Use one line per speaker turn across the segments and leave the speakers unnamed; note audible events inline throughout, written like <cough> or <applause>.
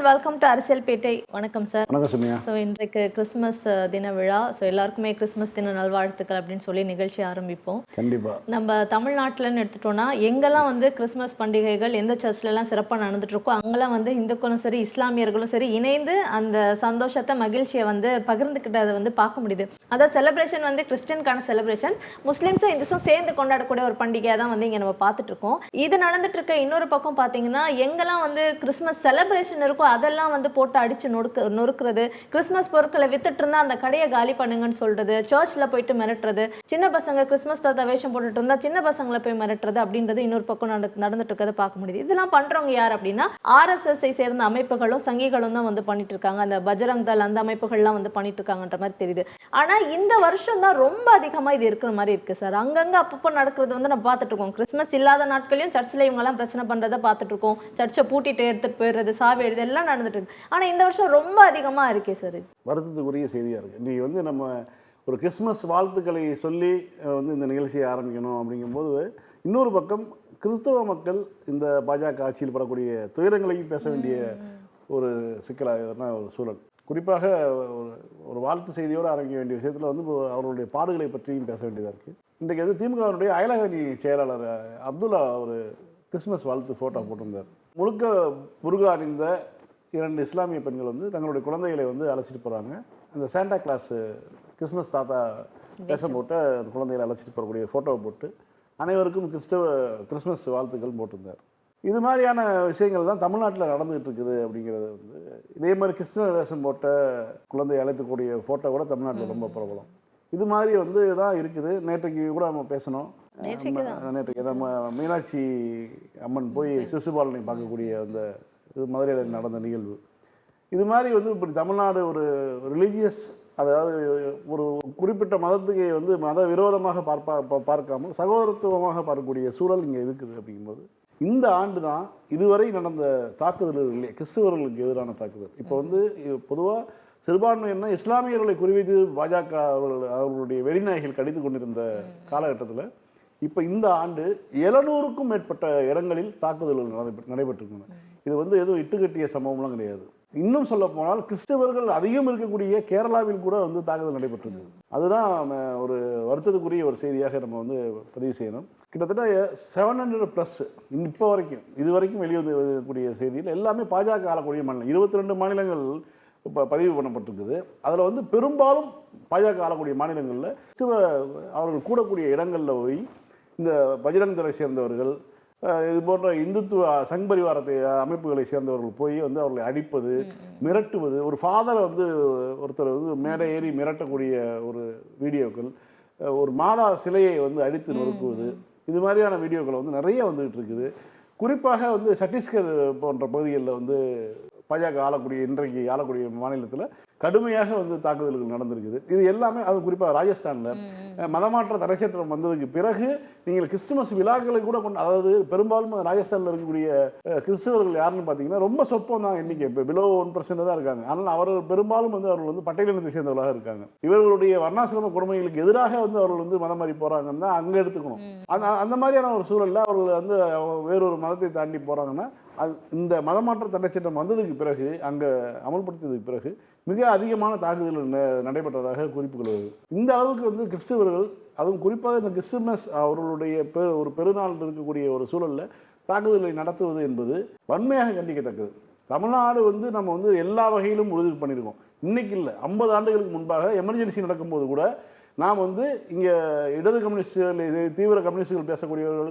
And welcome to அரசியல் பேட்டை வணக்கம் sir
வணக்கம் சுமியா.
ஸோ இன்றைக்கு கிறிஸ்மஸ் அஹ், தின விழா. ஸோ எல்லாருக்குமே கிறிஸ்மஸ் தின நல்வாழ்த்துக்கள் அப்படின்னு சொல்லி நிகழ்ச்சி ஆரம்பிப்போம்.
கண்டிப்பா.
நம்ம தமிழ்நாட்டில்னு எடுத்துட்டோம்னா எங்கெல்லாம் வந்து கிறிஸ்மஸ் பண்டிகைகள் எந்த சர்ச்லலாம் சிறப்பாக நடந்துட்டு இருக்கோ அங்கெல்லாம் வந்து இந்துக்களும் சரி இஸ்லாமியர்களும் சரி இணைந்து அந்த சந்தோஷத்தை மகிழ்ச்சியை வந்து பகிர்ந்துக்கிட்டதை வந்து பார்க்க முடியுது. அதாவது செலிப்ரேஷன் வந்து கிறிஸ்டியனுக்கான செலிப்ரேஷன் முஸ்லீம்ஸும் இந்துஸும் சேர்ந்து கொண்டாடக்கூடிய ஒரு பண்டிகையாக தான் வந்து இங்கே நம்ம பார்த்துட்டு இருக்கோம் இது நடந்துட்டு இருக்க இன்னொரு பக்கம் பார்த்தீங்கன்னா எங்கெல்லாம் வந்து கிறிஸ்மஸ் செலிப்ரேஷன் இருக்கோ அதெல்லாம் வந்து போட்டு அடிச்சு நொறுக்கு நொறுக்குறது. கிறிஸ்மஸ் பொருட்களை வித்துட்டு இருந்தா அந்த கடையை காலி பண்ணுங்கன்னு சொல்றது. சர்ச்சில் போயிட்டு மிரட்டுறது. சின்ன பசங்க கிறிஸ்மஸ் தாத்தா வேஷம் போட்டுட்டு இருந்தா சின்ன பசங்களை போய் மிரட்டுறது அப்படின்றது இன்னொரு பக்கம் நட நடந்துட்டு இருக்கிறத பார்க்க முடியுது. இதெல்லாம் பண்றவங்க யார் அப்படின்னா ஆர்எஸ்எஸ்ஐ சேர்ந்த அமைப்புகளும் சங்கிகளும் தான் வந்து பண்ணிட்டு இருக்காங்க. அந்த பஜரங் தள் அந்த அமைப்புகள்லாம் வந்து பண்ணிட்டு இருக்காங்கன்ற மாதிரி தெரியுது. ஆனா இந்த வருஷம் தான் ரொம்ப அதிகமா இது இருக்கிற மாதிரி இருக்கு சார். அங்கங்க அப்பப்போ நடக்கிறது வந்து நம்ம பார்த்துட்டு இருக்கோம். கிறிஸ்மஸ் இல்லாத நாட்களையும் சர்ச்சில் இவங்கெல்லாம் பிரச்சனை பண்றதை பார்த்துட்டு இருக்கோம். சர்ச்சை பூட்டிட்டு எடுத்துட்டு போயிடுறது சாவி எழுது எல்லாம் நடந்துட்டு இருக்கு ஆனா இந்த வருஷம் ரொம்ப அதிகமா இருக்கே சார்
வருத்தத்துக்குரிய செய்தியாக இருக்குது இன்றைக்கி வந்து நம்ம ஒரு கிறிஸ்மஸ் வாழ்த்துக்களை சொல்லி வந்து இந்த நிகழ்ச்சியை ஆரம்பிக்கணும் அப்படிங்கும்போது இன்னொரு பக்கம் கிறிஸ்தவ மக்கள் இந்த பாஜக ஆட்சியில் படக்கூடிய துயரங்களையும் பேச வேண்டிய ஒரு சிக்கலான ஒரு சூழல். குறிப்பாக ஒரு ஒரு வாழ்த்து செய்தியோடு ஆரம்பிக்க வேண்டிய விஷயத்தில் வந்து இப்போ அவர்களுடைய பாடுகளை பற்றியும் பேச வேண்டியதாக இருக்குது இன்றைக்கு வந்து திமுகவினுடைய அயலக அணி செயலாளர் அப்துல்லா ஒரு கிறிஸ்மஸ் வாழ்த்து ஃபோட்டோ போட்டிருந்தார். முழுக்க முருகா அணிந்த இரண்டு இஸ்லாமிய பெண்கள் வந்து தங்களுடைய குழந்தைகளை வந்து அழைச்சிட்டு போகிறாங்க அந்த சாண்டா கிளாஸ் கிறிஸ்மஸ் தாத்தா வேஷம் போட்டு அந்த குழந்தைகளை அழைச்சிட்டு போகக்கூடிய ஃபோட்டோவை போட்டு அனைவருக்கும் கிறிஸ்தவ கிறிஸ்மஸ் வாழ்த்துக்கள் போட்டிருந்தார். இது மாதிரியான விஷயங்கள் தான் தமிழ்நாட்டில் நடந்துகிட்டு இருக்குது அப்படிங்கிறது வந்து இதே மாதிரி கிறிஸ்தவ வேஷம் போட்ட குழந்தை அழைத்துக்கூடிய ஃபோட்டோ கூட தமிழ்நாட்டில் ரொம்ப பிரபலம். இது மாதிரி வந்து தான் இருக்குது. நேற்றைக்கு கூட நம்ம பேசணும்
நேற்றைக்கு
நம்ம- நேற்றைக்கு நம்ம மீனாட்சி அம்மன் போய் சிசுபாலனை பார்க்கக்கூடிய அந்த இது மதுரையில் நடந்த நிகழ்வு. இது மாதிரி வந்து இப்படி தமிழ்நாடு ஒரு ரிலீஜியஸ் அதாவது ஒரு குறிப்பிட்ட மதத்துக்கு வந்து மத விரோதமாக பார்ப்பா பா- பார்க்காமல் சகோதரத்துவமாக பார்க்கக்கூடிய சூழல் இங்கே இருக்குது அப்படிங்கும்போது இந்த ஆண்டு தான் இதுவரை நடந்த தாக்குதல்களிலே கிறிஸ்தவர்களுக்கு எதிரான தாக்குதல். இப்போ வந்து பொதுவாக சிறுபான்மையினா இஸ்லாமியர்களை குறிவைத்து பாஜக அவர்கள் அவர்களுடைய வெறிநாய்கள் கடித்து கொண்டிருந்த காலகட்டத்தில் இப்போ இந்த ஆண்டு எழுநூறுக்கும் மேற்பட்ட இடங்களில் தாக்குதல்கள் நடைபெ- நடைபெற்றிருக்கின்றன. இது வந்து எதுவும் இட்டுக்கட்டிய சம்பவம்லாம் கிடையாது. இன்னும் சொல்ல போனால் கிறிஸ்தவர்கள் அதிகம் இருக்கக்கூடிய கேரளாவில் கூட வந்து தாக்குதல் நடைபெற்றிருந்தது. அதுதான் நம்ம ஒரு வருத்தத்துக்குரிய ஒரு செய்தியாக நம்ம வந்து பதிவு செய்யணும். கிட்டத்தட்ட செவன் ஹண்ட்ரட் ப்ளஸ் இப்போ வரைக்கும் இது வரைக்கும் வெளியே செய்தியில் எல்லாமே பாஜக ஆளக்கூடிய மாநிலம் இருபத்தி ரெண்டு மாநிலங்கள் இப்போ பதிவு பண்ணப்பட்டிருக்குது. அதில் வந்து பெரும்பாலும் பாஜக ஆளக்கூடிய மாநிலங்களில் சிவ அவர்கள் கூடக்கூடிய இடங்களில் போய் இந்த பஜ்ரங் தளை சேர்ந்தவர்கள் இது போன்ற இந்துத்துவ சங் பரிவாரத்தை அமைப்புகளை சேர்ந்தவர்கள் போய் வந்து அவர்களை அடிப்பது மிரட்டுவது. ஒரு ஃபாதரை வந்து ஒருத்தர் வந்து மேடை ஏறி மிரட்டக்கூடிய ஒரு வீடியோக்கள் ஒரு மாதா சிலையை வந்து அடித்து நொறுக்குவது. இது மாதிரியான வீடியோக்கள் வந்து நிறைய வந்துகிட்டு இருக்குது. குறிப்பாக வந்து சத்தீஸ்கர் போன்ற பகுதிகளில் வந்து பாஜக ஆளக்கூடிய இன்றைக்கு ஆளக்கூடிய மாநிலத்தில் கடுமையாக வந்து தாக்குதல்கள் நடந்திருக்குது. இது எல்லாமே அது குறிப்பாக ராஜஸ்தானில் மதமாற்ற தடை சட்டம் வந்ததுக்கு பிறகு நீங்கள் கிறிஸ்துமஸ் விழாக்களை கூட கொண்டு அதாவது பெரும்பாலும் ராஜஸ்தானில் இருக்கக்கூடிய கிறிஸ்தவர்கள் யாருன்னு பார்த்தீங்கன்னா ரொம்ப சொற்பம் தான் எண்ணிக்கை இப்போ பிலோ ஒன் பர்சன்ட் தான் இருக்காங்க. ஆனால் அவர்கள் பெரும்பாலும் வந்து அவர்கள் வந்து பட்டியலினத்தை சேர்ந்தவர்களாக இருக்காங்க. இவர்களுடைய வர்ணாசிரம கொடுமைகளுக்கு எதிராக வந்து அவர்கள் வந்து மதம் மாறி போகிறாங்கன்னு தான் அங்கே எடுத்துக்கணும். அந்த அந்த மாதிரியான ஒரு சூழலில் அவர்கள் வந்து வேறொரு மதத்தை தாண்டி போகிறாங்கன்னா அது இந்த மதமாற்ற தடை சட்டம் வந்ததுக்கு பிறகு அங்கே அமல்படுத்தியதுக்கு பிறகு மிக அதிகமான தாக்குதல்கள் ந- நடைபெற்றதாக குறிப்புகள் வருது இந்த அளவுக்கு வந்து கிறிஸ்தவர்கள் அதுவும் குறிப்பாக இந்த கிறிஸ்துமஸ் அவர்களுடைய பெ ஒரு பெருநாள் இருக்கக்கூடிய ஒரு சூழலில் தாக்குதலை நடத்துவது என்பது வன்மையாக கண்டிக்கத்தக்கது. தமிழ்நாடு வந்து நம்ம வந்து எல்லா வகையிலும் உறுதி பண்ணியிருக்கோம் இன்னைக்கு இல்லை ஐம்பது ஆண்டுகளுக்கு முன்பாக எமர்ஜென்சி நடக்கும்போது கூட நாம் வந்து இங்கே இடது கம்யூனிஸ்டுகள் இது தீவிர கம்யூனிஸ்டுகள் பேசக்கூடியவர்கள்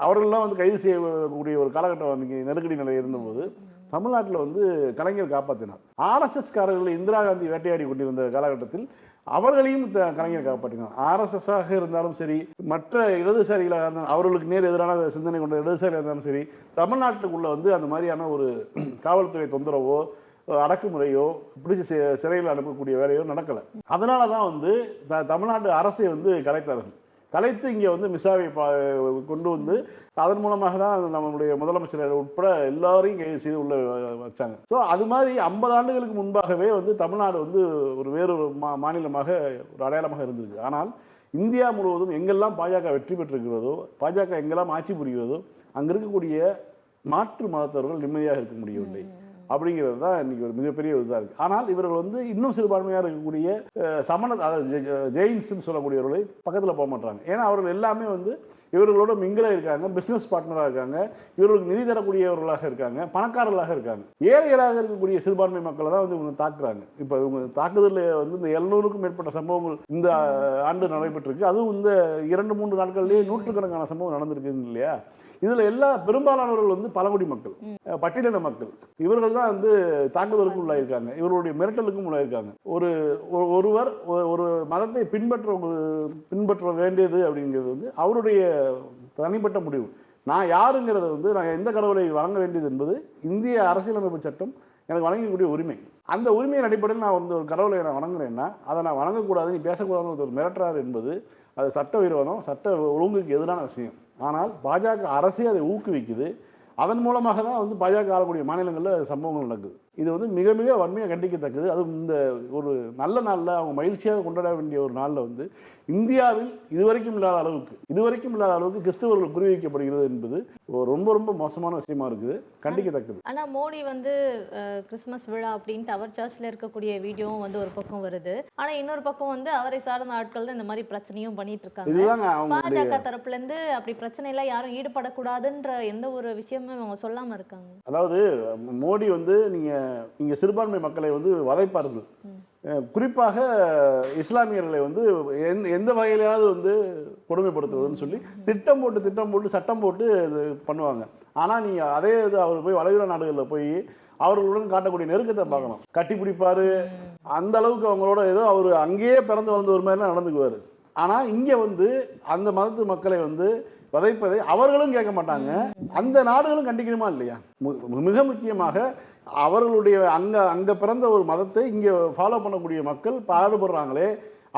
அவர்கள்லாம் வந்து கைது செய்யக்கூடிய ஒரு காலகட்டம் இங்கே நெருக்கடி நிலை இருந்தபோது தமிழ்நாட்டில் வந்து கலைஞர் காப்பாற்றினார் ஆர்எஸ்எஸ்காரர்கள் இந்திரா காந்தி வேட்டையாடி கொண்டிருந்த காலகட்டத்தில் அவர்களையும் த- கலைஞர் காப்பாற்றினார். ஆர்எஸ்எஸ்ஸாக இருந்தாலும் சரி மற்ற இடதுசாரிகளாக இருந்தாலும் அவர்களுக்கு நேர் எதிரான சிந்தனை கொண்ட இடதுசாரியாக இருந்தாலும் சரி தமிழ்நாட்டுக்குள்ளே வந்து அந்த மாதிரியான ஒரு காவல்துறை தொந்தரவோ அடக்குமுறையோ பிடிச்சி சிறையில் அனுப்பக்கூடிய வேலையோ நடக்கலை. அதனால தான் வந்து த தமிழ்நாட்டு அரசை வந்து கலைத்தார்கள். கலைத்து இங்கே வந்து மிசாவை பா கொண்டு வந்து அதன் மூலமாக தான் நம்மளுடைய முதலமைச்சர் உட்பட எல்லாரையும் கைது செய்து உள்ள வச்சாங்க. ஸோ அது மாதிரி ஐம்பது ஆண்டுகளுக்கு முன்பாகவே வந்து தமிழ்நாடு வந்து ஒரு வேறொரு மா மாநிலமாக ஒரு அடையாளமாக இருந்திருக்கு. ஆனால் இந்தியா முழுவதும் எங்கெல்லாம் பாஜக வெற்றி பெற்றிருக்கிறதோ பாஜக எங்கெல்லாம் ஆட்சி புரிகிறதோ அங்கே இருக்கக்கூடிய மாற்று மதத்தவர்கள் நிம்மதியாக இருக்க முடியவில்லை. அப்படிங்கிறது தான் இன்னைக்கு ஒரு மிகப்பெரிய இதாக இருக்குது ஆனால் இவர்கள் வந்து இன்னும் சிறுபான்மையாக இருக்கக்கூடிய சமண அதாவது ஜெ- ஜெயின்ஸ்னு சொல்லக்கூடியவர்களை பக்கத்தில் போக மாட்டாங்க ஏன்னா அவர்கள் எல்லாமே வந்து இவர்களோட மிங்கிலாக இருக்காங்க பிஸ்னஸ் பார்ட்னராக இருக்காங்க இவர்களுக்கு நிதி தரக்கூடியவர்களாக இருக்காங்க பணக்காரர்களாக இருக்காங்க. ஏழைகளாக இருக்கக்கூடிய சிறுபான்மை மக்களை தான் வந்து இவங்க தாக்குறாங்க. இப்போ இவங்க தாக்குதலில் வந்து இந்த எழுநூறுக்கும் மேற்பட்ட சம்பவங்கள் இந்த ஆண்டு நடைபெற்றிருக்கு. அதுவும் இந்த இரண்டு மூன்று நாட்கள்லேயே நூற்றுக்கணக்கான சம்பவம் நடந்திருக்குன்னு இல்லையா? இதில் எல்லா பெரும்பாலானவர்கள் வந்து பழங்குடி மக்கள் பட்டியலின மக்கள். இவர்கள் தான் வந்து தாக்குதலுக்கும் உள்ளாயிருக்காங்க. இவர்களுடைய மிரட்டலுக்கும் உள்ளாயிருக்காங்க. ஒரு ஒருவர் ஒரு- ஒரு மதத்தை பின்பற்ற பின்பற்ற வேண்டியது அப்படிங்கிறது வந்து அவருடைய தனிப்பட்ட முடிவு. நான் யாருங்கிறத வந்து நான் எந்த கடவுளை வழங்க வேண்டியது என்பது இந்திய அரசியலமைப்பு சட்டம் எனக்கு வழங்கக்கூடிய உரிமை. அந்த உரிமையின் அடிப்படையில் நான் வந்து ஒரு கடவுளை நான் வணங்குறேன்னா அதை நான் வணங்கக்கூடாது நீ பேசக்கூடாதுன்னு ஒரு மிரட்டுறாரு என்பது அது சட்ட விரோதம் சட்ட ஒழுங்குக்கு எதிரான விஷயம். ஆனால் பாஜக அரசே அதை ஊக்குவிக்குது. அதன் மூலமாக தான் வந்து பாஜக ஆளக்கூடிய மாநிலங்களில் சம்பவங்கள் நடக்குது. இது வந்து மிக மிக வன்மையாக கண்டிக்கத்தக்கது. அதுவும் இந்த ஒரு நல்ல நாளில் அவங்க மகிழ்ச்சியாக கொண்டாட வேண்டிய ஒரு நாளில் வந்து இந்தியாவில் இதுவரைக்கும் இல்லாத அளவுக்கு இதுவரைக்கும் இல்லாத அளவுக்கு கிறிஸ்தவர்கள் குறி வைக்கப்படுகிறது என்பது ரொம்ப ரொம்ப மோசமான விஷயமா இருக்குது. கண்டிக்கத்தக்கது.
ஆனா மோடி வந்து கிறிஸ்மஸ் விழா அப்படின்ட்டு அவர் சர்ச்ல இருக்கக்கூடிய வீடியோவும் வந்து ஒரு பக்கம் வருது. ஆனா இன்னொரு பக்கம் வந்து அவரை சார்ந்த ஆட்கள் தான் இந்த மாதிரி பிரச்சனையும் பண்ணிட்டு இருக்காங்க. பாஜக தரப்புல இருந்து அப்படி பிரச்சனை எல்லாம் யாரும் ஈடுபடக்கூடாதுன்ற எந்த ஒரு விஷயமும் அவங்க சொல்லாம இருக்காங்க.
அதாவது மோடி வந்து நீங்க இங்க சிறுபான்மை மக்களை வந்து வதைப்பார்கள். குறிப்பாக இஸ்லாமியர்களை வந்து எந்த- எந்த வகையிலாவது வந்து கொடுமைப்படுத்துவதுன்னு சொல்லி திட்டம் போட்டு திட்டம் போட்டு சட்டம் போட்டு இது பண்ணுவாங்க. ஆனா நீங்க அதே இது அவர் போய் வளைகுடா நாடுகளில் போய் அவர்களுடன் காட்டக்கூடிய நெருக்கத்தை பார்க்கணும். கட்டி பிடிப்பாரு. அந்த அளவுக்கு அவங்களோட ஏதோ அவர் அங்கேயே பிறந்து வளர்ந்த ஒரு மாதிரி நடந்துக்குவார். ஆனா இங்க வந்து அந்த மதத்து மக்களை வந்து வதைப்பதை அவர்களும் கேட்க மாட்டாங்க. அந்த நாடுகளும் கண்டிக்கணுமா இல்லையா? மிக முக்கியமாக அவர்களுடைய அங்கே அங்கே பிறந்த ஒரு மதத்தை இங்கே ஃபாலோ பண்ணக்கூடிய மக்கள் பாடுபடுறாங்களே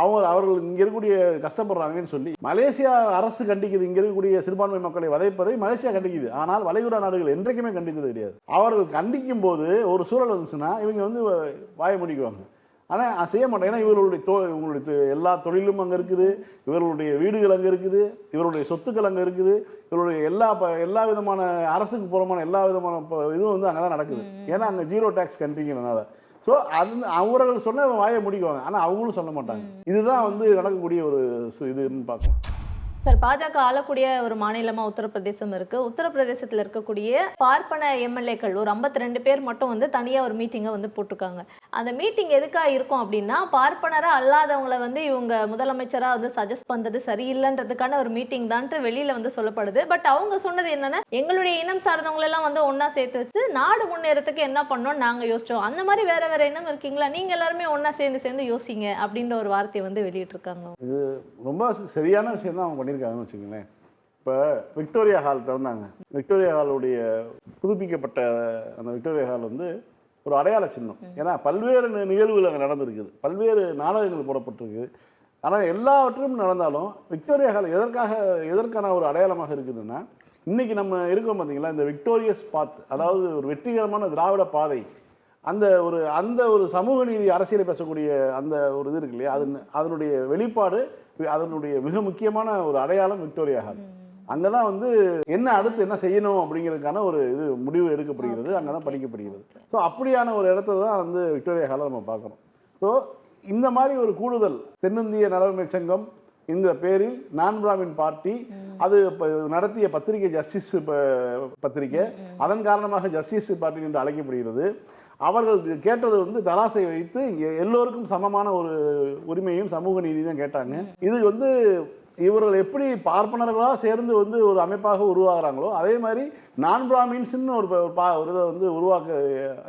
அவங்க அவர்கள் இங்கே இருக்கக்கூடிய கஷ்டப்படுறாங்கன்னு சொல்லி. மலேசியா அரசு கண்டிக்குது இங்கே இருக்கக்கூடிய சிறுபான்மை மக்களை வதைப்பதை மலேசியா கண்டிக்குது. ஆனால் வளைகுடா நாடுகள் என்றைக்குமே கண்டித்தது கிடையாது. அவர்கள் கண்டிக்கும் போது ஒரு சூழல் வந்துச்சுன்னா இவங்க வந்து வாய முடிக்குவாங்க. ஆனால் செய்ய மாட்டேன். ஏன்னா இவர்களுடைய தொ இவங்களுடைய எல்லா தொழிலும் அங்கே இருக்குது. இவர்களுடைய வீடுகள் அங்கே இருக்குது. இவருடைய சொத்துக்கள் அங்கே இருக்குது. இவருடைய எல்லா ப எல்லா விதமான அரசுக்கு புறமான எல்லா விதமான இதுவும் வந்து அங்கே தான் நடக்குது ஏன்னா அங்கே ஜீரோ டேக்ஸ் கண்ட்ரிங்கிறனால ஸோ அது அவர்கள் சொன்ன வாயை முடிக்குவாங்க. ஆனால் அவங்களும் சொல்ல மாட்டாங்க. இதுதான் வந்து நடக்கக்கூடிய ஒரு இதுன்னு பார்க்கலாம்.
சார் பாஜக ஆளக்கூடிய ஒரு மாநிலமா உத்தரப்பிரதேசம் இருக்கு. உத்தரப்பிரதேசத்துல இருக்கக்கூடிய பார்ப்பன எம்எல்ஏக்கள் ஒரு 52 ரெண்டு பேர் மட்டும் வந்து தனியா ஒரு மீட்டிங்கை வந்து போட்டிருக்காங்க. அந்த மீட்டிங் எதுக்காக இருக்கும் அப்படின்னா பார்ப்பனராக அல்லாதவங்களை வந்து இவங்க முதலமைச்சராக வந்து சஜஸ்ட் பண்ணுறது சரியில்லைன்றதுக்கான ஒரு மீட்டிங் தான்ட்டு வெளியில் வந்து சொல்லப்படுது. பட் அவங்க சொன்னது என்னென்னா எங்களுடைய இனம் சார்ந்தவங்களெல்லாம் வந்து ஒன்றா சேர்த்து வச்சு நாடு முன்னேறதுக்கு என்ன பண்ணோம்னு நாங்கள் யோசிச்சோம். அந்த மாதிரி வேறு வேறு இனம் இருக்கீங்களா? நீங்கள் எல்லாருமே ஒன்றா சேர்ந்து சேர்ந்து யோசிங்க அப்படின்ற ஒரு வார்த்தையை வந்து வெளியிட்டிருக்காங்க.
ரொம்ப சரியான விஷயம் தான் அவங்க பண்ணியிருக்காங்கன்னு வச்சுக்கோங்களேன். இப்போ விக்டோரியா ஹால் திறந்தாங்க. விக்டோரியா ஹாலுடைய புதுப்பிக்கப்பட்ட அந்த விக்டோரியா ஹால் வந்து ஒரு அடையாள சின்னம். ஏன்னா பல்வேறு நிகழ்வுகள் அங்கே நடந்திருக்குது. பல்வேறு நாடகங்கள் போடப்பட்டிருக்கு. ஆனால் எல்லாவற்றும் நடந்தாலும் விக்டோரியா ஹால் எதற்காக எதற்கான ஒரு அடையாளமாக இருக்குதுன்னா இன்னைக்கு நம்ம இருக்கோம் பார்த்தீங்களா இந்த விக்டோரியஸ் பாத் அதாவது ஒரு வெற்றிகரமான திராவிட பாதை. அந்த ஒரு அந்த ஒரு சமூக நீதி அரசியலை பேசக்கூடிய அந்த ஒரு இது இருக்கு இல்லையா? அது அதனுடைய வெளிப்பாடு அதனுடைய மிக முக்கியமான ஒரு அடையாளம் விக்டோரியா ஹால் அங்கே தான் வந்து என்ன அடுத்து என்ன செய்யணும் அப்படிங்கிறதுக்கான ஒரு இது முடிவு எடுக்கப்படுகிறது அங்கே தான் படிக்கப்படுகிறது. ஸோ அப்படியான ஒரு இடத்த தான் வந்து விக்டோரியா ஹாலை நம்ம பார்க்குறோம் ஸோ இந்த மாதிரி ஒரு கூடுதல் தென்னிந்திய நலமை சங்கம் இந்த பேரில் நான் பிராமின் பார்ட்டி அது இப்ப நடத்திய பத்திரிகை ஜஸ்டிஸ் ப- பத்திரிகை அதன் காரணமாக ஜஸ்டிஸ் பார்ட்டி என்று அழைக்கப்படுகிறது. அவர்கள் கேட்டது வந்து தராசை வைத்து எல்லோருக்கும் சமமான ஒரு உரிமையும் சமூக நீதி தான் கேட்டாங்க இது வந்து இவர்கள் எப்படி பார்ப்பனர்களாக சேர்ந்து வந்து ஒரு அமைப்பாக உருவாகுறாங்களோ அதே மாதிரி நான் பிராமின்ஸ்னு ஒரு ப- ஒரு இதை வந்து உருவாக்க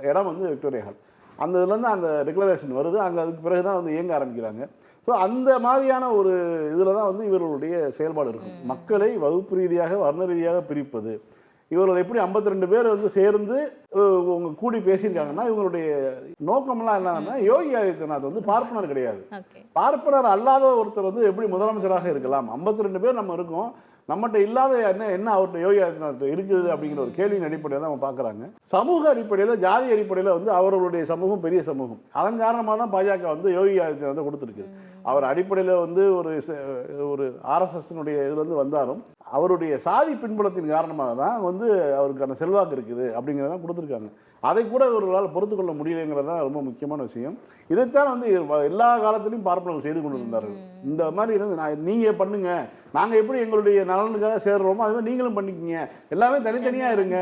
இடம் வந்து விக்டோரியா ஹால் அந்த இதுலேருந்து அந்த டிக்ளரேஷன் வருது. அங்கே அதுக்கு பிறகு தான் வந்து இயங்க ஆரம்பிக்கிறாங்க. ஸோ அந்த மாதிரியான ஒரு இதில் தான் வந்து இவர்களுடைய செயல்பாடு இருக்கும் மக்களை வகுப்பு ரீதியாக வர்ண ரீதியாக பிரிப்பது. இவர்கள் எப்படி 52 ரெண்டு பேர் வந்து சேர்ந்து உங்க கூடி பேசியிருக்காங்கன்னா இவங்களுடைய நோக்கம்லாம் என்னன்னா யோகி ஆதித்யநாத் வந்து பார்ப்பனர் கிடையாது. பார்ப்பனர் அல்லாத ஒருத்தர் வந்து எப்படி முதலமைச்சராக இருக்கலாம்? 52 ரெண்டு பேர் நம்ம இருக்கோம். நம்மகிட்ட இல்லாத என்ன என்ன அவர்கிட்ட யோகி ஆதித்யநாத் இருக்குது அப்படிங்கிற ஒரு கேள்வியின் அடிப்படையில் தான் அவங்க பார்க்குறாங்க. சமூக அடிப்படையில் ஜாதி அடிப்படையில் வந்து அவர்களுடைய சமூகம் பெரிய சமூகம். அதன் காரணமாக தான் பாஜக வந்து யோகி ஆதித்யநாத்தை கொடுத்துருக்கு அவர் அடிப்படையில் வந்து ஒரு ஒரு ஆர்எஸ்எஸ்னுடைய இதுலேருந்து வந்தாலும் அவருடைய சாதி பின்புலத்தின் காரணமாக தான் வந்து அவருக்கான செல்வாக்கு இருக்குது அப்படிங்கிறத கொடுத்துருக்காங்க. அதை கூட இவர்களால் பொறுத்து கொள்ள முடியலைங்கிறது தான் ரொம்ப முக்கியமான விஷயம். இதைத்தான் வந்து எல்லா காலத்திலையும் பார்ப்பனர்கள் செய்து கொண்டு இருந்தார்கள் இந்த மாதிரி இருந்து நான் நீங்கள் பண்ணுங்க. நாங்கள் எப்படி எங்களுடைய நலனுக்காக சேர்றோமோ அது மாதிரி நீங்களும் பண்ணிக்கங்க. எல்லாமே தனித்தனியாக இருங்க.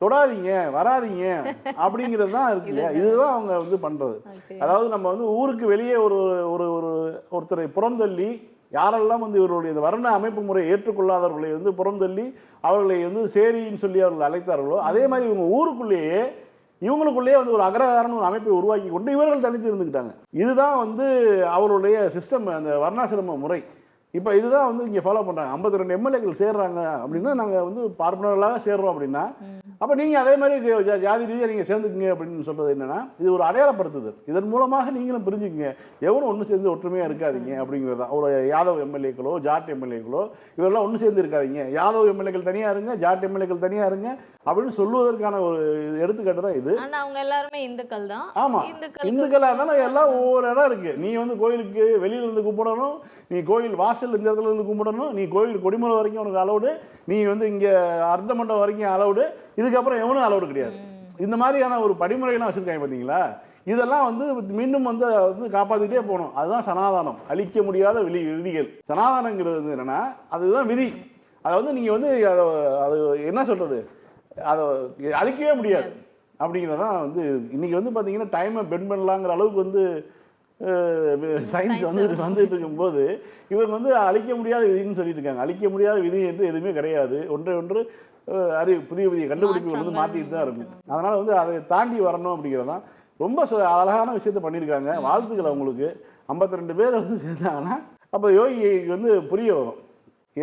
தொடாதீங்க வராதீங்க <laughs> அப்படிங்கிறது தான் இருக்கு இல்லையா? இதுதான். அவங்க வந்து பண்ணுறது. அதாவது நம்ம வந்து ஊருக்கு வெளியே ஒரு ஒரு ஒரு ஒருத்தரை புறந்தள்ளி யாரெல்லாம் வந்து இவருடைய இந்த வர்ண அமைப்பு முறையை ஏற்றுக்கொள்ளாதவர்களை வந்து புறந்தள்ளி அவர்களை வந்து சேரின்னு சொல்லி அவர்கள் அழைத்தார்களோ அதே மாதிரி இவங்க ஊருக்குள்ளேயே இவங்களுக்குள்ளேயே வந்து ஒரு அகரகாரன் ஒரு அமைப்பை உருவாக்கி கொண்டு இவர்கள் தனித்து இருந்துக்கிட்டாங்க. இதுதான் வந்து அவருடைய சிஸ்டம் அந்த வர்ணாசிரம முறை. இப்போ இதுதான் வந்து இங்கே ஃபாலோ பண்ணுறாங்க ஐம்பத்தி ரெண்டு எம்எல்ஏக்கள் சேர்றாங்க அப்படின்னா நாங்கள் வந்து பார்ப்பனர்களாக சேர்றோம் அப்படின்னா அப்போ நீங்கள் அதே மாதிரி ஜாதி ரீதியாக நீங்கள் சேர்ந்துக்குங்க அப்படின்னு சொல்கிறது என்னன்னா இது ஒரு அடையாளப்படுத்துதல். இதன் மூலமாக நீங்களும் பிரிஞ்சுக்குங்க. எவனும் ஒன்று சேர்ந்து ஒற்றுமையாக இருக்காதீங்க அப்படிங்கிறது தான். ஒரு யாதவ் எம்எல்ஏக்களோ ஜாட் எம்எல்ஏக்களோ இவரெல்லாம் ஒன்று சேர்ந்து இருக்காதீங்க. யாதவ் எம்எல்ஏக்கள் தனியாக இருங்க ஜாட் எம்எல்ஏக்கள் தனியாக இருங்க அப்படின்னு சொல்லுவதற்கான ஒரு எடுத்துக்காட்டு தான் இது.
ஆனா அவங்க எல்லாருமே இந்துக்கள் தான்.
ஆமா.
இந்துக்கள்
இந்துக்களாக இருந்தாலும் எல்லாம் ஒவ்வொரு இடம் இருக்கு. நீ வந்து கோயிலுக்கு வெளியில இருந்து கும்பிடணும் நீ கோயில் வாசல் இந்த இடத்துல இருந்து கும்பிடணும். நீ கோயில் கொடிமலை வரைக்கும் உனக்கு அலௌடு நீ வந்து இங்க அர்த்த மண்டபம் வரைக்கும் அலௌடு இதுக்கப்புறம் எவனும் அலௌடு கிடையாது. இந்த மாதிரியான ஒரு படிமுறைகள்லாம் வச்சிருக்காங்க பார்த்தீங்களா இதெல்லாம் வந்து மீண்டும் வந்து அதை வந்து காப்பாத்திட்டே போகணும். அதுதான் சனாதானம். அழிக்க முடியாத விதி விதிகள். சனாதானங்கிறது வந்து என்னன்னா அதுதான் விதி. அதை வந்து நீங்க வந்து அதை அது என்ன சொல்றது? அதை அழிக்கவே முடியாது. அப்படிங்கிறது தான் வந்து இன்னைக்கு வந்து பார்த்தீங்கன்னா டைமை பெண்ட் பண்ணலாங்கிற அளவுக்கு வந்து சயின்ஸ் வந்து வந்துட்டு இருக்கும்போது இவங்க வந்து அழிக்க முடியாத விதின்னு சொல்லிட்டு இருக்காங்க அழிக்க முடியாத விதி என்று எதுவுமே கிடையாது. ஒன்றை ஒன்று அறிவு புதிய புதிய கண்டுபிடிப்புகள் வந்து மாற்றிட்டு தான் இருக்கும். அதனால வந்து அதை தாண்டி வரணும் அப்படிங்கிறது தான். ரொம்ப அழகான விஷயத்த பண்ணியிருக்காங்க. வாழ்த்துக்கள் அவங்களுக்கு. 52 ரெண்டு பேர் வந்து சேர்ந்தாங்கன்னா அப்போ யோகி வந்து புரிய வரும்.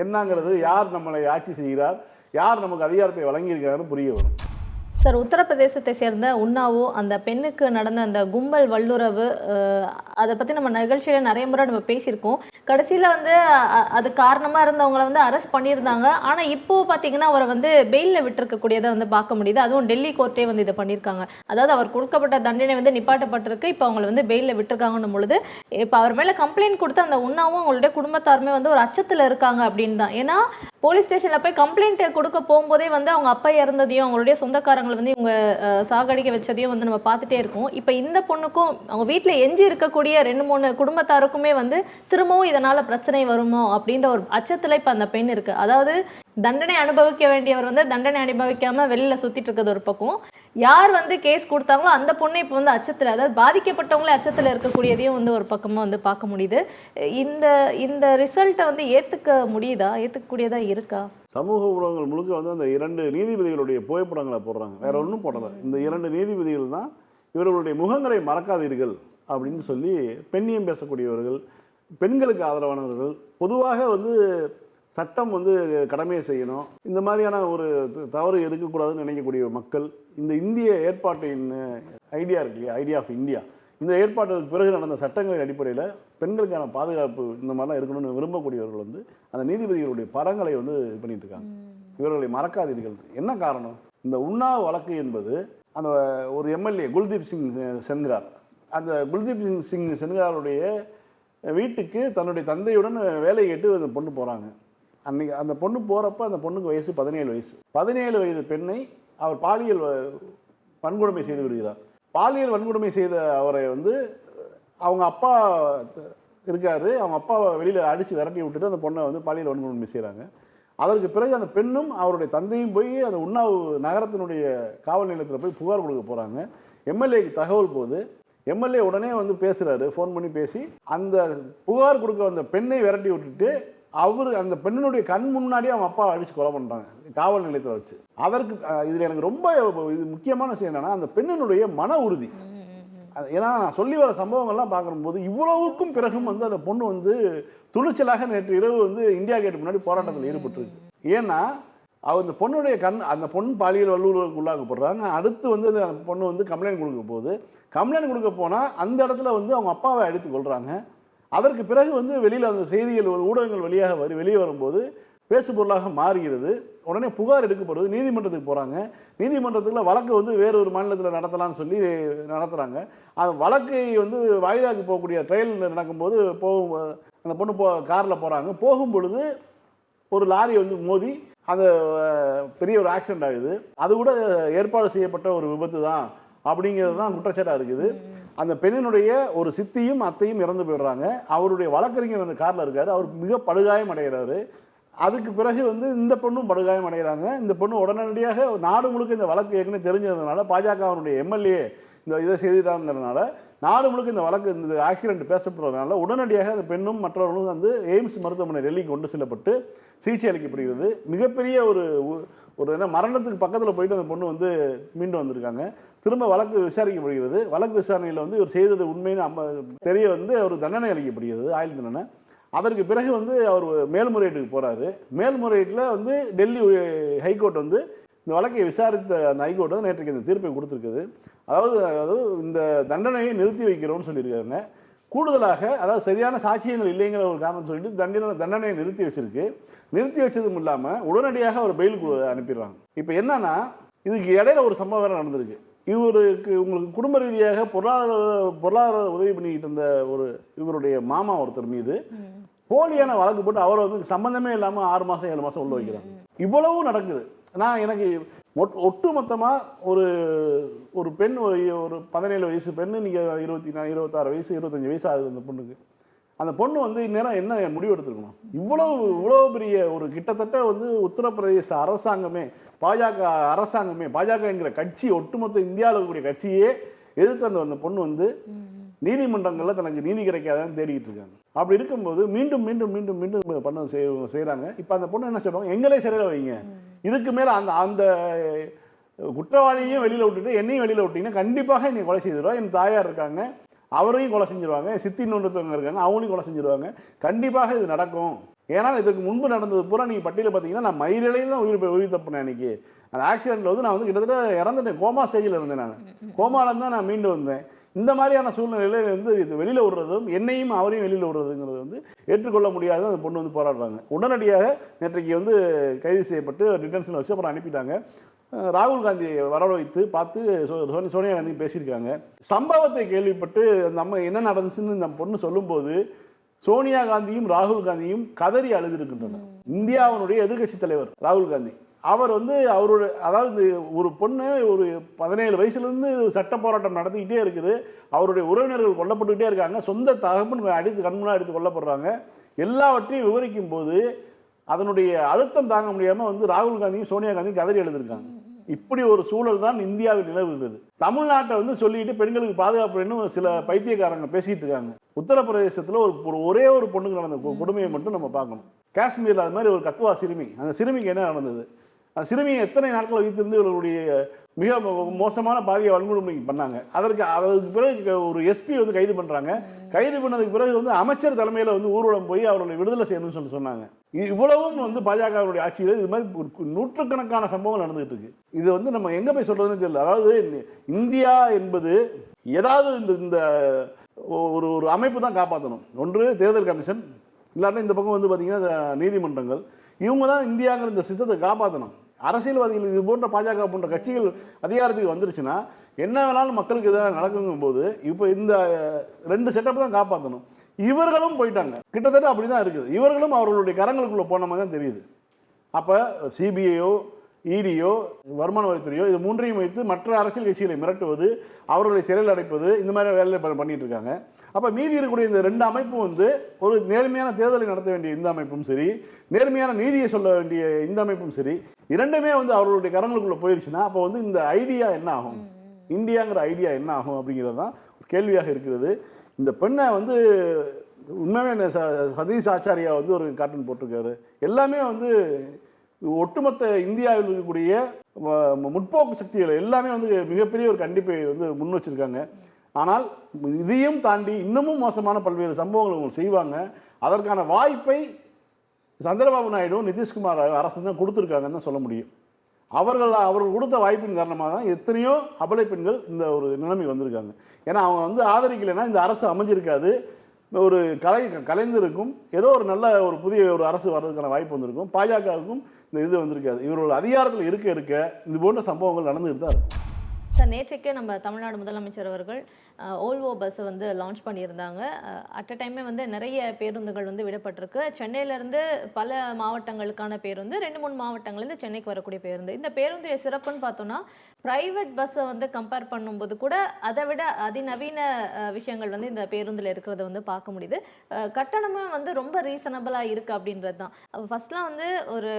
என்னங்கிறது யார் நம்மளை ஆட்சி செய்கிறார்? யார் நமக்கு அதிகாரத்தை வழங்கியிருக்காருன்னு புரிய வரும்.
சார் உத்தரப்பிரதேசத்தை சேர்ந்த உன்னாவோ அந்த பெண்ணுக்கு நடந்த அந்த கும்பல் வல்லுறவு அதை பற்றி நம்ம நிகழ்ச்சியில் நிறைய முறை நம்ம பேசியிருக்கோம். கடைசியில் வந்து அது காரணமாக இருந்தவங்களை வந்து அரெஸ்ட் பண்ணியிருந்தாங்க. ஆனால் இப்போது பார்த்தீங்கன்னா அவரை வந்து பெயிலில் விட்டுருக்கக்கூடியதை வந்து பார்க்க முடியுது. அதுவும் டெல்லி கோர்ட்டே வந்து இதை பண்ணியிருக்காங்க. அதாவது அவர் கொடுக்கப்பட்ட தண்டனை வந்து நிப்பாட்டப்பட்டிருக்கு. இப்போ அவங்களை வந்து பெயிலில் விட்டுருக்காங்கன்னும் பொழுது இப்போ அவர் மேலே கம்ப்ளைண்ட் கொடுத்து அந்த உண்ணாவும் அவங்களுடைய குடும்பத்தாருமே வந்து ஒரு அச்சத்தில் இருக்காங்க அப்படின்னு தான். ஏன்னா போலீஸ் ஸ்டேஷனில் போய் கம்ப்ளைண்ட் கொடுக்க போகும்போதே வந்து அவங்க அப்பா இறந்ததையும் அவங்களுடைய சொந்தக்காரங்களை வந்து இவங்க சாகடிக்க வச்சதையும் வந்து நம்ம பார்த்துட்டே இருக்கோம். இப்போ இந்த பொண்ணுக்கும் அவங்க வீட்டில் எஞ்சி இருக்கக்கூடிய ரெண்டு மூணு குடும்பத்தாருக்குமே வந்து திரும்பவும் இதனால பிரச்சனை வருமோ அப்படின்ற ஒரு அச்சத்தில் இப்போ அந்த பெண் இருக்கு. அதாவது தண்டனை அனுபவிக்க வேண்டியவர் வந்து தண்டனை அனுபவிக்காம வெளியில சுத்திட்டு இருக்கிறது ஒரு பக்கம். யார் வந்து கேஸ் கொடுத்தாங்களோ அந்த பொண்ணை இப்போ வந்து அச்சத்தில் அதாவது பாதிக்கப்பட்டவங்களே அச்சத்தில் இருக்கக்கூடியதையும் வந்து ஒரு பக்கமாக வந்து பார்க்க முடியுது. இந்த இந்த ரிசல்ட்டை வந்து ஏற்றுக்க முடியுதா? ஏற்றுக்கக்கூடியதா இருக்கா?
சமூக ஊடகங்கள் முழுக்க வந்து அந்த இரண்டு நீதிபதிகளுடைய புகைப்படங்களை போடுறாங்க. வேற ஒன்றும் போடலை. இந்த இரண்டு நீதிபதிகள் தான் இவர்களுடைய முகங்களை மறக்காதீர்கள் அப்படின்னு சொல்லி பெண்ணியம் பேசக்கூடியவர்கள் பெண்களுக்கு ஆதரவானவர்கள் பொதுவாக வந்து சட்டம் வந்து கடமையை செய்யணும். இந்த மாதிரியான ஒரு தவறு இருக்கக்கூடாதுன்னு நினைக்கக்கூடிய மக்கள் இந்த இந்திய ஏற்பாட்டின் ஐடியா இருக்கு இல்லையா? Idea of India. இந்த ஏற்பாட்டுக்கு பிறகு நடந்த சட்டங்களின் அடிப்படையில் பெண்களுக்கான பாதுகாப்பு இந்த மாதிரிலாம் இருக்கணும்னு விரும்பக்கூடியவர்கள் வந்து அந்த நீதிபதிகளுடைய படங்களை வந்து இது பண்ணிட்டு இருக்காங்க இவர்களை மறக்காதீர்கள். என்ன காரணம்? இந்த உண்ணாவ் வழக்கு என்பது அந்த ஒரு எம்எல்ஏ குல்தீப் சிங் சென்கார் அந்த குல்தீப் சிங் சிங் சென்காருடைய வீட்டுக்கு தன்னுடைய தந்தையுடன் வேலை கேட்டு அந்த பொண்ணு போகிறாங்க அன்னைக்கு அந்த பொண்ணு போகிறப்ப அந்த பொண்ணுக்கு வயசு பதினேழு வயசு. பதினேழு வயது பெண்ணை அவர் பாலியல் வ- வன்கொடுமை செய்து விடுகிறார். பாலியல் வன்கொடுமை செய்த அவரை வந்து அவங்க அப்பா த- இருக்காரு. அவங்க அப்பாவை வெளியில் அடித்து விரட்டி விட்டுட்டு அந்த பொண்ணை வந்து பாலியல் வன்கொடுமை செய்கிறாங்க அதற்கு பிறகு அந்த பெண்ணும் அவருடைய தந்தையும் போய் அந்த உண்ணாவு நகரத்தினுடைய காவல் நிலையத்தில் போய் புகார் கொடுக்க போகிறாங்க எம்எல்ஏக்கு தகவல் போது எம்எல்ஏ உடனே வந்து பேசுகிறாரு ஃபோன் பண்ணி பேசி அந்த புகார் கொடுக்க வந்த பெண்ணை விரட்டி விட்டுட்டு அவர் அந்த பெண்ணினுடைய கண் முன்னாடி அவங்க அப்பா அடிச்சு கொலை பண்ணுறாங்க காவல் நிலையத்தில் வச்சு. அதற்கு இதுல எனக்கு ரொம்ப இது முக்கியமான விஷயம் என்னன்னா அந்த பெண்ணினுடைய மன உறுதி. ஏன்னா சொல்லி வர சம்பவங்கள்லாம் பார்க்கும்போது இவ்வளவுக்கும் பிறகும் வந்து அந்த பொண்ணு வந்து துணிச்சலாக நேற்று இரவு வந்து இந்தியா கேட் முன்னாடி போராட்டத்தில் ஈடுபட்டிருக்கு. ஏன்னா அவ அந்த பொண்ணுடைய கண் அந்த பொண்ணு பாலியல் வல்லுறவுக்கு உள்ளாக்கப்படுறாங்க. அடுத்து வந்து அந்த பொண்ணு வந்து கம்ப்ளைண்ட் கொடுக்க போகுது. கம்ப்ளைண்ட் கொடுக்க போனால் அந்த இடத்துல வந்து அவங்க அப்பாவை அடித்து கொள்கிறாங்க அதற்கு பிறகு வந்து வெளியில் அந்த செய்திகள் ஊடகங்கள் வழியாக வரி வெளியே வரும்போது பேசு பொருளாக மாறுகிறது. உடனே புகார் எடுக்கப்படுது நீதிமன்றத்துக்கு போகிறாங்க நீதிமன்றத்தில் வழக்கு வந்து வேறு ஒரு மாநிலத்தில் நடத்தலாம்னு சொல்லி நடத்துகிறாங்க அந்த வழக்கை வந்து வாய்தாக்கு போகக்கூடிய ட்ரையல் நடக்கும்போது போகும் அந்த பொண்ணு போ காரில் போகிறாங்க போகும் பொழுது ஒரு லாரி வந்து மோதி அந்த பெரிய ஒரு ஆக்சிடென்ட் ஆகுது. அது கூட ஏற்பாடு செய்யப்பட்ட ஒரு விபத்து தான் அப்படிங்கிறது தான் குற்றச்சாட்டாக இருக்குது. அந்த பெண்ணினுடைய ஒரு சித்தியும் அத்தையும் இறந்து போயிடுறாங்க. அவருடைய வழக்கறிஞர் அந்த காரில் இருக்காரு. அவர் மிக படுகாயம் அடைகிறாரு. அதுக்கு பிறகு வந்து இந்த பொண்ணும் படுகாயம் அடைகிறாங்க. இந்த பொண்ணு உடனடியாக நாடு முழுக்க இந்த வழக்கு ஏற்கனவே தெரிஞ்சதுனால பாஜகவினுடைய எம்எல்ஏ இந்த இதை செய்துட்டாங்கிறதுனால நாடு முழுக்க இந்த வழக்கு இந்த ஆக்சிடென்ட் பேசப்படுறதுனால உடனடியாக அந்த பெண்ணும் மற்றவர்களும் வந்து எய்ம்ஸ் மருத்துவமனை டெல்லிக்கு கொண்டு செல்லப்பட்டு சிகிச்சை அளிக்கப்படுகிறது. மிகப்பெரிய ஒரு உ- ஒரு என்ன மரணத்துக்கு பக்கத்தில் போயிட்டு அந்த பொண்ணு வந்து மீண்டு வந்திருக்காங்க. திரும்ப வழக்கு விசாரிக்கப்படுகிறது. வழக்கு விசாரணையில் வந்து இவர் செய்தது உண்மைன்னு அம்ம தெரிய வந்து அவர் தண்டனை அளிக்கப்படுகிறது ஆயுள் தண்டனை. அதற்கு பிறகு வந்து அவர் மேல்முறையீட்டுக்கு போகிறாரு மேல்முறையீட்டில் வந்து டெல்லி ஹைகோர்ட் வந்து இந்த வழக்கை விசாரித்த அந்த ஹைகோர்ட் வந்து நேற்றைக்கு இந்த தீர்ப்பை கொடுத்துருக்குது. அதாவது அதாவது இந்த தண்டனையை நிறுத்தி வைக்கிறோம்னு சொல்லியிருக்காங்க. கூடுதலாக அதாவது சரியான சாட்சியங்கள் இல்லைங்கிற ஒரு காரணம் சொல்லிட்டு தண்டனை தண்டனையை நிறுத்தி வச்சிருக்கு. நிறுத்தி வச்சதும் இல்லாமல் உடனடியாக அவர் பெயிலுக்கு அனுப்பிடுறாங்க. இப்போ என்னன்னா இதுக்கு இடையில ஒரு சம்பவம் நடந்திருக்கு. இவருக்கு உங்களுக்கு குடும்ப ரீதியாக பொருளாதார பொருளாதார உதவி பண்ணிக்கிட்டு இருந்த ஒரு இவருடைய மாமா ஒருத்தர் மீது போலியான வழக்கு போட்டு அவரை வந்து சம்பந்தமே இல்லாமல் ஆறு மாதம் ஏழு மாதம் உள்ள வைக்கிறாங்க. இவ்வளவும் நடக்குது. நான் எனக்கு ஒட் ஒட்டுமொத்தமாக ஒரு ஒரு பெண் ஒரு பதினேழு வயசு பெண்ணு நீங்கள் இருபத்தி நா இருபத்தாறு வயசு இருபத்தஞ்சி வயசு ஆகுது அந்த பொண்ணுக்கு. அந்த பொண்ணு வந்து இந்நேரம் என்ன முடிவு எடுத்துருக்கணும் இவ்வளவு இவ்வளவு பெரிய ஒரு கிட்டத்தட்ட வந்து உத்தரப்பிரதேச அரசாங்கமே பாஜக அரசாங்கமே பாஜக என்கிற கட்சி ஒட்டுமொத்த இந்தியாவில் இருக்கக்கூடிய கட்சியே எதிர்த்து அந்த அந்த பொண்ணு வந்து நீதிமன்றங்களில் தனக்கு நீதி கிடைக்காதான்னு தேடிக்கிட்டு இருக்காங்க. அப்படி இருக்கும்போது மீண்டும் மீண்டும் மீண்டும் மீண்டும் பண்ண செய்- இப்போ அந்த பொண்ணு என்ன செய்வாங்க எங்களே சிறையில் வைங்க. இதுக்கு மேலே அந்த அந்த குற்றவாளியையும் வெளியில் விட்டுட்டு என்னையும் வெளியில் விட்டிங்கன்னா கண்டிப்பாக என்னை கொலை செய்திருவா. என் தாயார் இருக்காங்க. அவரையும் கொலை செஞ்சிருவாங்க சித்தின்னு ஒருத்தவங்க இருக்காங்க அவங்களையும் கொலை செஞ்சிருவாங்க. கண்டிப்பாக இது நடக்கும். ஏன்னா இதுக்கு முன்பு நடந்தது பூரா நீங்கள் பட்டியலில் பார்த்தீங்கன்னா நான் மயிலையும் தான் உயிர் உயிர் தப்புனேன் அன்னைக்கு. அந்த ஆக்சிடென்ட்ல வந்து நான் வந்து கிட்டத்தட்ட இறந்துட்டேன். கோமா ஸ்டேஜில் இருந்தேன் நான். கோமால தான் நான் மீண்டு வந்தேன். இந்த மாதிரியான சூழ்நிலையில் வந்து இது வெளியில் விடுறதும் என்னையும் அவரையும் வெளியில் விடுறதுங்கிறது வந்து ஏற்றுக்கொள்ள முடியாத அந்த பொண்ணு வந்து போராடுறாங்க. உடனடியாக நேற்றைக்கு வந்து கைது செய்யப்பட்டு டிடென்ஷனில் வச்சு அப்புறம் அனுப்பிட்டாங்க. ராகுல் காந்தியை வரவழைத்து பார்த்து சோ- சோனி- சோனியா காந்தி பேசியிருக்காங்க. சம்பவத்தை கேள்விப்பட்டு அந்த அம்மா என்ன நடந்துச்சுன்னு இந்த பொண்ணு சொல்லும்போது சோனியா காந்தியும் ராகுல் காந்தியும் கதறி அழுதிருக்கின்றனர். இந்தியாவினுடைய எதிர்க்கட்சி தலைவர் ராகுல் காந்தி. அவர் வந்து அவரோட அதாவது ஒரு பொண்ணு ஒரு பதினேழு வயசுலேருந்து சட்ட போராட்டம் நடத்திக்கிட்டே இருக்குது. அவருடைய உறவினர்கள் கொல்லப்பட்டுக்கிட்டே இருக்காங்க. சொந்த தகப்பன் அடித்து கண்முனா அடித்து கொல்லப்படுறாங்க. எல்லாவற்றையும் விவரிக்கும் போது அதனுடைய அழுத்தம் தாங்க முடியாமல் வந்து ராகுல் காந்தியும் சோனியா காந்தியும் கதறி எழுதியிருக்காங்க இப்படி ஒரு சூழல் தான் இந்தியாவில் நிலவுகிறது. தமிழ்நாட்டை வந்து சொல்லிட்டு பெண்களுக்கு பாதுகாப்பு வேணும் சில பைத்தியக்காரங்க பேசிட்டு இருக்காங்க. உத்தரப்பிரதேசத்தில் ஒரு ஒரு ஒரே ஒரு பொண்ணுக்கு நடந்த கொடுமையை மட்டும் நம்ம பார்க்கணும். காஷ்மீரில் அது மாதிரி ஒரு கத்துவா சிறுமி. அந்த சிறுமிக்கு என்ன நடந்தது? அந்த சிறுமியை எத்தனை நாட்கள் வைத்திருந்து இவர்களுடைய மிக மோ- மோசமான பாலிய வன்கொடுமை பண்ணாங்க. அதற்கு அதற்கு பிறகு ஒரு எஸ்பி வந்து கைது பண்ணுறாங்க கைது பண்ணதுக்கு பிறகு வந்து அமைச்சர் தலைமையில் வந்து ஊர்வலம் போய் அவர்களை விடுதலை செய்யணும்னு சொல்லி சொன்னாங்க. இவ்வளவும் வந்து பாஜகவுடைய ஆட்சியில் இது மாதிரி நூற்றுக்கணக்கான சம்பவம் நடந்துகிட்டு இருக்கு. இது வந்து நம்ம எங்கே போய் சொல்கிறதுன்னு தெரியல. அதாவது இந்தியா என்பது ஏதாவது இந்த இந்த ஒரு ஒரு அமைப்பு தான் காப்பாற்றணும் ஒன்று தேர்தல் கமிஷன் இல்லாட்டினா இந்த பக்கம் வந்து பார்த்தீங்கன்னா நீதிமன்றங்கள். இவங்க தான் இந்தியாங்கிற இந்த சித்தத்தை காப்பாற்றணும் அரசியல்வாதிகள் இது போன்ற பாஜக போன்ற கட்சிகள் அதிகாரத்துக்கு வந்துருச்சுன்னா என்ன வேணாலும் மக்களுக்கு எதாவது நடக்குங்கும் போது இப்போ இந்த ரெண்டு செட்டப் தான் காப்பாற்றணும் இவர்களும் போயிட்டாங்க. கிட்டத்தட்ட அப்படி தான் இருக்குது. இவர்களும் அவர்களுடைய கரங்களுக்குள்ளே போன மாதிரி தான் தெரியுது. அப்போ சிபிஐயோ இடியோ வருமான வரித்துறையோ இது மூன்றையும் வைத்து மற்ற அரசியல் கட்சிகளை மிரட்டுவது அவர்களை சிறையில் அடைப்பது இந்த மாதிரி வேலையை பண்ணிட்டு இருக்காங்க. அப்போ மீதி இருக்கக்கூடிய இந்த ரெண்டு அமைப்பும் வந்து ஒரு நேர்மையான தேர்தலை நடத்த வேண்டிய இந்த அமைப்பும் சரி நேர்மையான நீதியை சொல்ல வேண்டிய இந்த அமைப்பும் சரி இரண்டுமே வந்து அவர்களுடைய கரங்களுக்குள்ள போயிடுச்சுன்னா அப்போ வந்து இந்த ஐடியா என்ன ஆகும்? இந்தியாங்கிற ஐடியா என்ன ஆகும் அப்படிங்கிறது தான் கேள்வியாக இருக்கிறது. இந்த பெண்ணை வந்து உண்மையாகவே ச- சதீஷ் ஆச்சாரியா வந்து ஒரு கார்ட்டூன் போட்டிருக்காரு. எல்லாமே வந்து ஒட்டுமொத்த இந்தியாவில் இருக்கக்கூடிய முற்போக்கு சக்திகள் எல்லாமே வந்து மிகப்பெரிய ஒரு கண்டிப்பை வந்து முன் வச்சிருக்காங்க. ஆனால் இதையும் தாண்டி இன்னமும் மோசமான பல்வேறு சம்பவங்கள் அவங்க செய்வாங்க. அதற்கான வாய்ப்பை சந்திரபாபு நாயுடு நிதிஷ்குமார் அரசு தான் கொடுத்துருக்காங்கன்னு தான் சொல்ல முடியும். அவர்கள் அவர்கள் கொடுத்த வாய்ப்பின் காரணமாக தான் எத்தனையோ அபலை பெண்கள் இந்த ஒரு நிலைமை வந்திருக்காங்க. ஏன்னா அவங்க வந்து ஆதரிக்கலைன்னா இந்த அரசு அமைஞ்சிருக்காது. ஒரு கலை கலைந்திருக்கும். ஏதோ ஒரு நல்ல ஒரு புதிய ஒரு அரசு வர்றதுக்கான வாய்ப்பு வந்திருக்கும். பாஜகவுக்கும் இந்த இது வந்திருக்காது. இவர்கள் அதிகாரத்தில் இருக்க இருக்க இது போன்ற சம்பவங்கள் நடந்துகிட்டு தான் இருக்கும்
சார் நேற்றைக்கே நம்ம தமிழ்நாடு முதலமைச்சர் அவர்கள் ஓல்வோ பஸ்ஸை வந்து லான்ச் பண்ணியிருந்தாங்க. அட் அ டைமே வந்து நிறைய பேருந்துகள் வந்து விடப்பட்டிருக்கு. சென்னையிலேருந்து பல மாவட்டங்களுக்கான பேருந்து ரெண்டு மூணு மாவட்டங்கள்லேருந்து சென்னைக்கு வரக்கூடிய பேருந்து. இந்த பேருந்துடைய சிறப்புன்னு பார்த்தோன்னா ப்ரைவேட் பஸ்ஸை வந்து கம்பேர் பண்ணும்போது கூட அதை விட அதிநவீன விஷயங்கள் வந்து இந்த பேருந்தில் இருக்கிறத வந்து பார்க்க முடியுது. கட்டணமும் வந்து ரொம்ப ரீசனபிளாக இருக்குது அப்படின்றது தான். ஃபர்ஸ்ட்லாம் வந்து ஒரு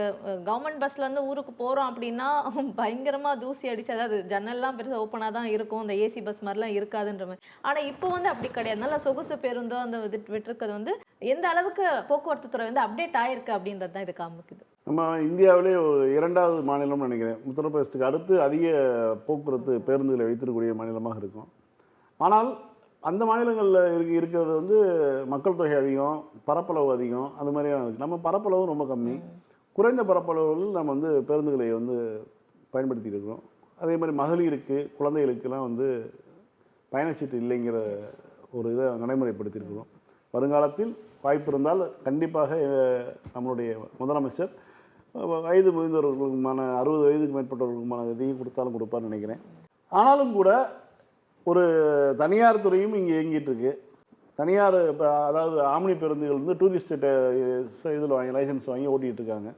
கவர்மெண்ட் பஸ்ஸில் வந்து ஊருக்கு போகிறோம் அப்படின்னா <laughs> பயங்கரமாக தூசி அடிச்சு அதாவது ஜன்னல்லாம் பெருசாக ஓப்பனாக தான் இருக்கும். இந்த ஏசி பஸ் மாதிரிலாம் இருக்காதுன்ற மாதிரி ஆனால் இப்போ வந்து அப்படி கிடையாது. நல்லா சொகுசு பேருந்தோ அந்த விட்டு விட்டுருக்கிறது வந்து எந்த அளவுக்கு போக்குவரத்து துறை வந்து அப்டேட் ஆயிருக்கு அப்படின்றது தான் இது காமிக்குது.
நம்ம இந்தியாவிலே ஒரு இரண்டாவது மாநிலம்னு நினைக்கிறேன். உத்தரப்பிரதேசத்துக்கு அடுத்து அதிக போக்குவரத்து பேருந்துகளை வைத்திருக்கக்கூடிய மாநிலமாக இருக்கும். ஆனால் அந்த மாநிலங்களில் இருக்க இருக்கிறது வந்து மக்கள் தொகை அதிகம் பரப்பளவு அதிகம் அது மாதிரியான இருக்குது நம்ம பரப்பளவும் ரொம்ப கம்மி. குறைந்த பரப்பளவில் நம்ம வந்து பேருந்துகளை வந்து பயன்படுத்தி இருக்கிறோம். அதே மாதிரி மகளிருக்கு குழந்தைகளுக்கெல்லாம் வந்து பயணச்சீட்டு இல்லைங்கிற ஒரு இதை நடைமுறைப்படுத்தியிருக்கிறோம். வருங்காலத்தில் வாய்ப்பு இருந்தால் கண்டிப்பாக நம்மளுடைய முதலமைச்சர் வயது முதிர்ந்தவர்களுக்குமான அறுபது வயதுக்கு மேற்பட்டவர்களுக்குமான இதையும் கொடுத்தாலும் கொடுப்பார்னு நினைக்கிறேன். ஆனாலும் கூட ஒரு தனியார் துறையும் இங்கே இயங்கிட்டு இருக்கு தனியார் இப்போ அதாவது ஆம்னி பேருந்துகள் வந்து டூரிஸ்ட் இதில் வாங்கி லைசன்ஸ் வாங்கி ஓட்டிகிட்டு இருக்காங்க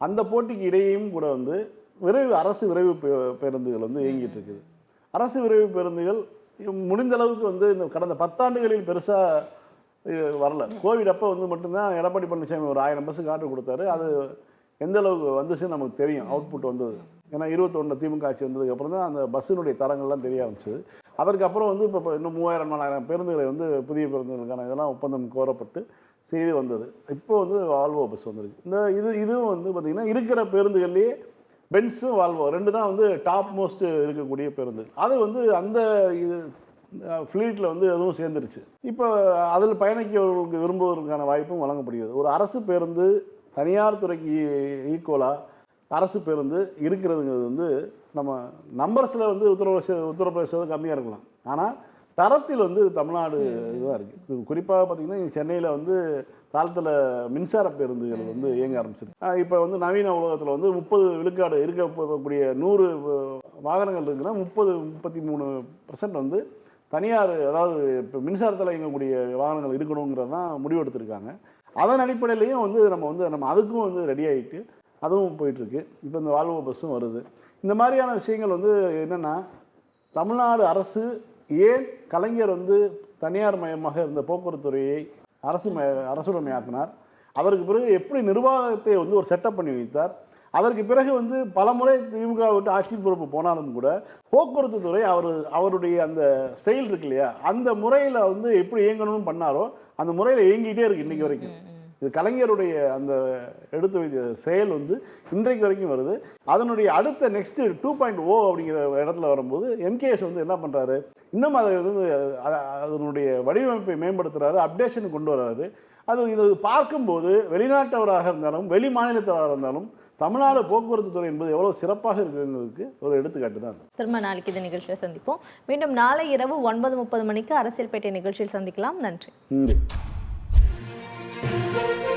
அந்த போட்டிக்கு இடையேயும் கூட வந்து விரைவு அரசு விரைவு பே- பேருந்துகள் வந்து இயங்கிட்டு இருக்குது அரசு விரைவு பேருந்துகள் முடிந்த அளவுக்கு வந்து இந்த கடந்த பத்தாண்டுகளில் பெருசாக வரல. கோவிட் அப்போ வந்து மட்டும்தான் எடப்பாடி பழனிசாமி ஒரு ஆயிரம் பஸ்ஸு காட்டு கொடுத்தாரு. அது எந்த அளவுக்கு வந்துச்சுன்னு நமக்கு தெரியும். அவுட்புட் வந்தது. ஏன்னா இருபத்தொன்று திமுக ஆட்சி வந்ததுக்கு அப்புறம் தான் அந்த பஸ்ஸினுடைய தரங்கள்லாம் தெரிய ஆரம்பிச்சது. அதற்கப்புறம் வந்து இப்போ இன்னும் மூவாயிரம் நாலாயிரம் பேருந்துகளை வந்து புதிய பேருந்துகளுக்கான இதெல்லாம் ஒப்பந்தம் கோரப்பட்டு செய்து வந்தது. இப்போ வந்து வால்வோ பஸ் வந்திருக்கு. இந்த இது இதுவும் வந்து பார்த்திங்கன்னா இருக்கிற பேருந்துகள்லேயே பென்ஸும் வால்வோ ரெண்டு தான் வந்து டாப் மோஸ்ட் இருக்கக்கூடிய பேருந்து. அது வந்து அந்த ஃப்ளீட்டில் வந்து அதுவும் சேர்ந்துருச்சு. இப்போ அதில் பயணிக்கிறவர்களுக்கு விரும்புவதற்கான வாய்ப்பும் வழங்கப்படுகிறது. ஒரு அரசு பேருந்து தனியார் துறைக்கு ஈக்குவலாக அரசு பேருந்து இருக்கிறதுங்கிறது வந்து நம்ம நம்பர்ஸில் வந்து உத்தரப்பிரதேச உத்தரப்பிரதேசம் கம்மியாக இருக்கலாம். ஆனால் தரத்தில் வந்து தமிழ்நாடு இதுதான் இருக்குது குறிப்பாக பார்த்தீங்கன்னா சென்னையில் வந்து காலத்தில் மின்சார பேருந்துகள் வந்து இயங்க ஆரம்பிச்சிருக்கு இப்போ வந்து நவீன உலகத்தில் வந்து முப்பது விழுக்காடு இருக்கக்கூடிய நூறு வாகனங்கள் இருக்குன்னா முப்பது முப்பத்தி மூணு பர்சன்ட் வந்து தனியார் அதாவது இப்போ மின்சாரத்தில் இயங்கக்கூடிய வாகனங்கள் இருக்கணுங்கிறது தான் முடிவெடுத்திருக்காங்க அதன் அடிப்படையிலையும் வந்து நம்ம வந்து நம்ம அதுக்கும் வந்து ரெடி ஆகிட்டு அதுவும் போயிட்டுருக்கு. இப்போ இந்த வால்வோ பஸ்ஸும் வருது. இந்த மாதிரியான விஷயங்கள் வந்து என்னென்னா தமிழ்நாடு அரசு ஏன் கலைஞர் வந்து தனியார் மயமாக இருந்த போக்குவரத்து துறையை அரசு அரசுடைமையாக்கினார் அதற்கு பிறகு எப்படி நிர்வாகத்தை வந்து ஒரு செட்டப் பண்ணி வைத்தார்? அதற்கு பிறகு வந்து பலமுறை திமுக விட்டு ஆட்சி பொறுப்பு போனாலும் கூட போக்குவரத்து துறை அவர் அவருடைய அந்த ஸ்டைல் இருக்கு இல்லையா? அந்த முறையில் வந்து எப்படி இயங்கணும்னு பண்ணாரோ அந்த முறையில் இயங்கிட்டே இருக்கு இன்னைக்கு வரைக்கும். இது கலைஞருடைய அந்த எடுத்து வைத்த செயல் வந்து இன்றைக்கு வரைக்கும் வருது. அதனுடைய அடுத்த நெக்ஸ்ட் டூ பாயிண்ட் ஓ அப்படிங்கிற இடத்துல வரும்போது எம்கேஎஸ் வந்து என்ன பண்ணுறாரு இன்னும் அதை வந்து அதனுடைய வடிவமைப்பை மேம்படுத்துறாரு அப்டேஷன் கொண்டு வர்றாரு அது இது பார்க்கும்போது வெளிநாட்டவராக இருந்தாலும் வெளி மாநிலத்தவராக இருந்தாலும் தமிழ்நாடு போக்குவரத்து துறை என்பது எவ்வளோ சிறப்பாக இருக்குங்கிறதுக்கு ஒரு எடுத்துக்காட்டு தான்.
திரும்ப நாளைக்கு இந்த நிகழ்ச்சியில் சந்திப்போம். மீண்டும் நாளை இரவு ஒன்பது முப்பது மணிக்கு அரசியல் பேட்டை நிகழ்ச்சியில் சந்திக்கலாம். நன்றி.
நன்றி. Música